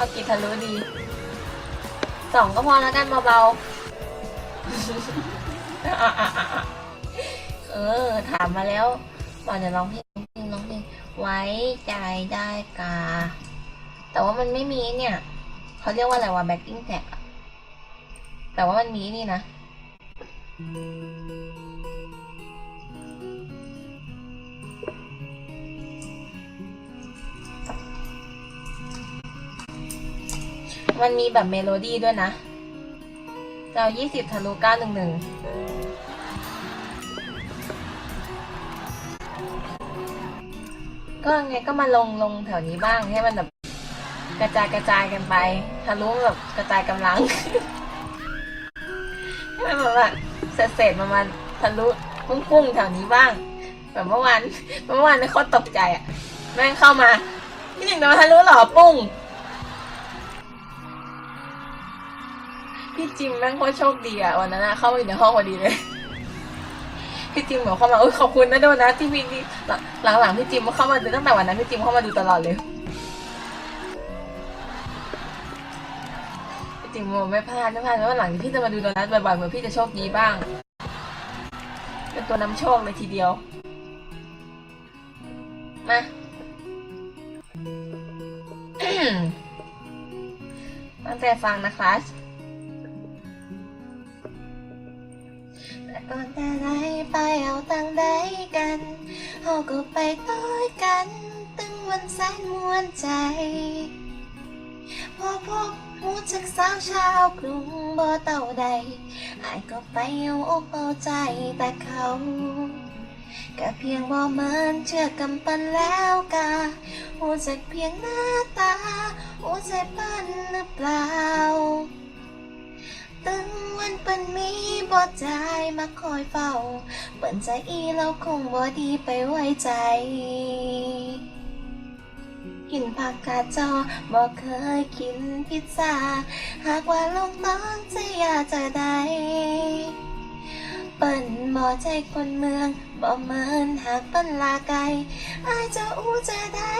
เอากี่ทะลุดีสองก็พอแล้วกันเบาๆ เออ ถามมาแล้วบอกจะร้องเพลงร้องเพลงร้องเพลงไว้ใจได้กา แต่ว่ามันไม่มีเนี่ย เขาเรียกว่าอะไรวะ backing tag อะแต่ว่ามันมีนี่นะ มันมีแบบเมโลดี้ด้วยนะเรายี่สิบทะลุเก้าหนึ่งหนึ่งก็ไงก็มาลงลงแถวนี้บ้างให้มันแบบกระจายกระจายกันไปทะลุแบบกระจายกำลังให้มันแบบว่าเศษเศษๆมันมาทะลุปุ้งปุ้งๆแถวนี้บ้าง แบบเมื่อวานเมื่อวานนี่โคตรตกใจอะแม่งเข้ามาพี่หนึ่งโดนทะลุเหรอปุ้ง พี่จิมแม่งโคตรโชคดีอะวันนั้นอะเข้ามาอยู่ในห้องพอดีเลย พี่จิมบอกเข้ามาเออขอบคุณนะโดนนะที่พี่ที่หลังๆพี่จิมเข้ามาดูตั้งแต่วันนั้นพี่จิมเข้ามาดูตลอดเลยพี่จิมบอกไม่พลาดไม่พลาดเพราะว่าหลังพี่จะมาดูโดนัทบ่อยๆเหมือนพี่จะโชคดีบ้าง เป็นตัวนำโชคเลยทีเดียว มา ตั้งใจฟังนะคะ ต่ก่อนแต่ไรไปเอาตังใดกันเฮาก็ไปต้อยกัน ตึงวันแสนมวนใจ พอพบหูจากสาวชาวกรุงบ่เต่าใดอายก็ไปเอาอกเอาใจแต่เขาก็เพียงบ่เหมือนเชื่อกำปั้นแล้วกาหูจากเพียงหน้าตาหูใจปั้นหรือเปล่า ตึงวันเปิ้นมีบ่ใจมาคอยเฝ้า เปิ้นใจอีเราคงบ่ดีไปไว้ใจ กินผักกาดจอบ่เคยกินพิซซ่า หากว่าลงต้องจะอยากจะได้เปิ้นบ่ใจคนเมืองบ่เหมือนหากเปิ้นลาไกลอายจะอู้จะได้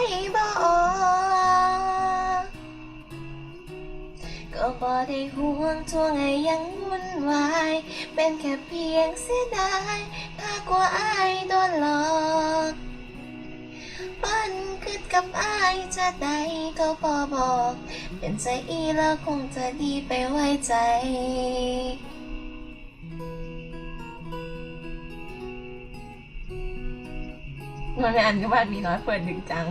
ได้ห่วงช่วงไอ้ยังวุ่นวาย เป็นแค่เพียงเสียดายถ้ากลัวอายโดนหลอกปิ้นคิดกับอายจะได้ก็พอบอก เป็นใจอีแล้วคงจะดีไปไว้ใจมันไม่อันก็บ้านมีน้อยเปิดดึกจัง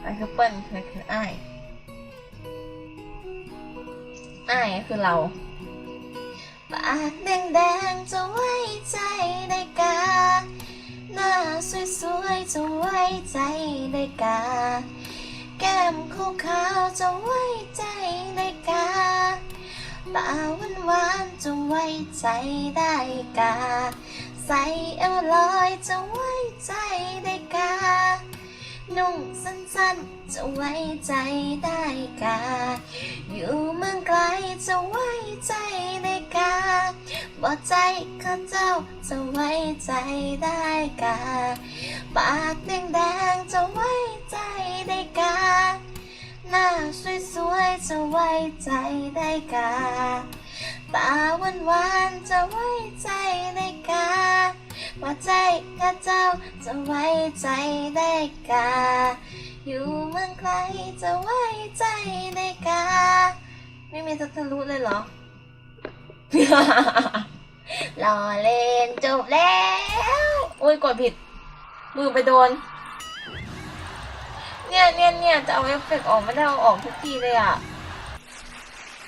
ไอันคือเปิ้ลคือคืออ้ อ้ายคือเรา ปากแดงๆจะไว้ใจได้กา หน้าสวยๆจะไว้ใจได้กา แก้มขาวๆจะไว้ใจได้กา ตาหวานๆจะไว้ใจได้กา ใส่เอวลอยจะไว้ใจได้กา นุ่งสั้นๆ จะไว้ใจได้กา อยู่เมืองไกลจะไว้ใจได้กาบ่ใจข้าเจ้าจะไว้ใจได้กา ปากแดงๆจะไว้ใจได้กา หน้าสวยๆจะไว้ใจได้กา ตาหวานๆจะไว้ใจได้กา ว่าใจข้าเจ้าจะไว้ใจได้กา อยู่เมืองไกลจะไว้ใจได้กา ไม่มีสักทะลุเลยเหรอ รอเล่นจบแล้ว โอ้ยกดผิด มือไปโดน เนี่ยเนี่ยเนี่ยจะเอาเอฟเฟกต์ออกไม่ได้เอาออกทุกทีเลยอะ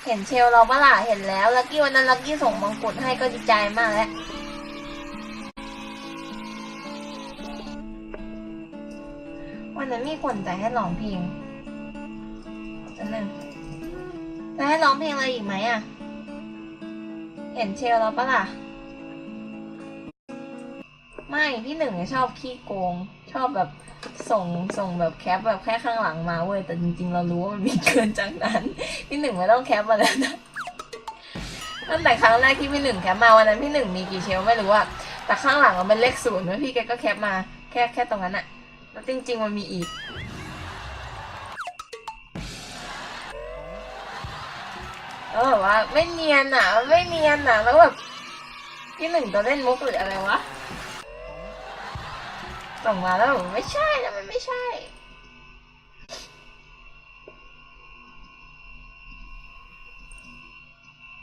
เห็นเชลเราปะล่ะเห็นแล้ว ลักกี้วันนั้นลักกี้ส่งมังกรให้ก็ดีใจมากแล้ว วันนั้นมีคนใจให้ร้องเพลงอันนึงจะให้ร้องเพลงอะไรอีกไหมอะ เห็นเชลเราปะล่ะ ไม่พี่หนึ่งชอบขี้โกง ชอบแบบส่งส่งแบบแคปแบบแค่ข้างหลังมาเว้ยแต่จริง ๆ เรารู้ว่ามันมีเกินจากนั้น พี่หนึ่งไม่ต้องแคปมาแล้วนะตั้งแต่ครั้งแรกที่พี่หนึ่งแคปมาวันนั้นพี่หนึ่งมีกี่เชลไม่รู้อะแต่ข้างหลังมันเลขศูนย์เว้ยพี่แกก็แคปมาแค่แค่ตรงนั้นอะ แล้วจริง ๆ มันมีอีก เออว่าไม่เนียนอะ ไม่เนียนอะ แล้วแบบพี่หนึ่งตัวเล่นมุกหรืออะไรวะ ส่งมาแล้วไม่ใช่นะมันไม่ใช่